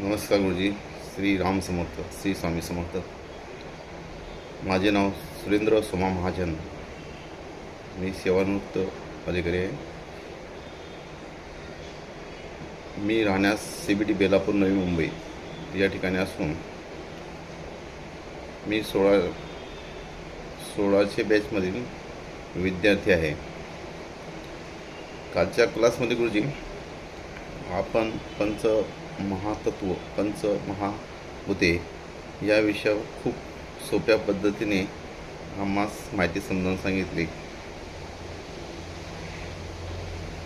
नमस्कार गुरुजी श्री राम समर्थ श्री स्वामी समर्थ. माझे नाव सुरेंद्र सोमा महाजन. मी सेवानिवृत्त अधिकारी आहे. मी राहण्यास C B T Belapur Navi Mumbai या ठिकाणी असून मी सोळा सोळाशे बॅचमधील विद्यार्थी आहे. कालच्या क्लासमध्ये गुरुजी आपण पंच महातत्व पंच महाभूते या विषयावर खूप सोप्या पद्धतीने आम्हास माहिती समजावून सांगितली.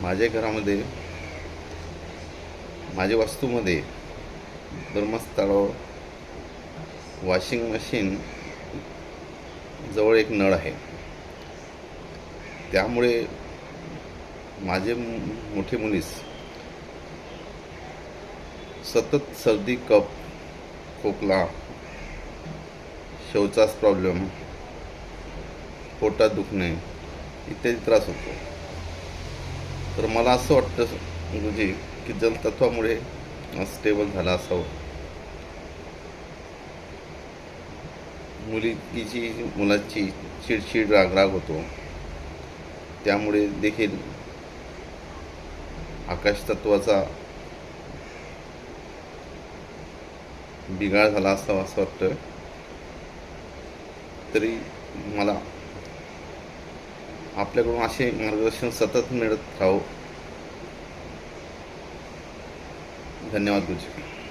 माझ्या घरामध्ये माझ्या वास्तूमध्ये धर्मस्थळावर वॉशिंग मशीन जवळ एक नळ आहे. त्यामुळे माझे मोठे मुलीस सतत सर्दी कप खोकला शौचास प्रॉब्लेम पोटात दुखणे इत्यादी त्रास होतो. तर मला असं वाटतं गुरुजी की जलतत्वामुळे स्टेबल झाला असावं. मुलीची मुलाची चिडचिड रागराग होतो त्यामुळे देखील आकाशतत्वाचा बिघाड झाला असावा असं वाटतं तरी मला आपल्याकडून असे मार्गदर्शन सतत मिळत राहो. धन्यवाद गुरुजी.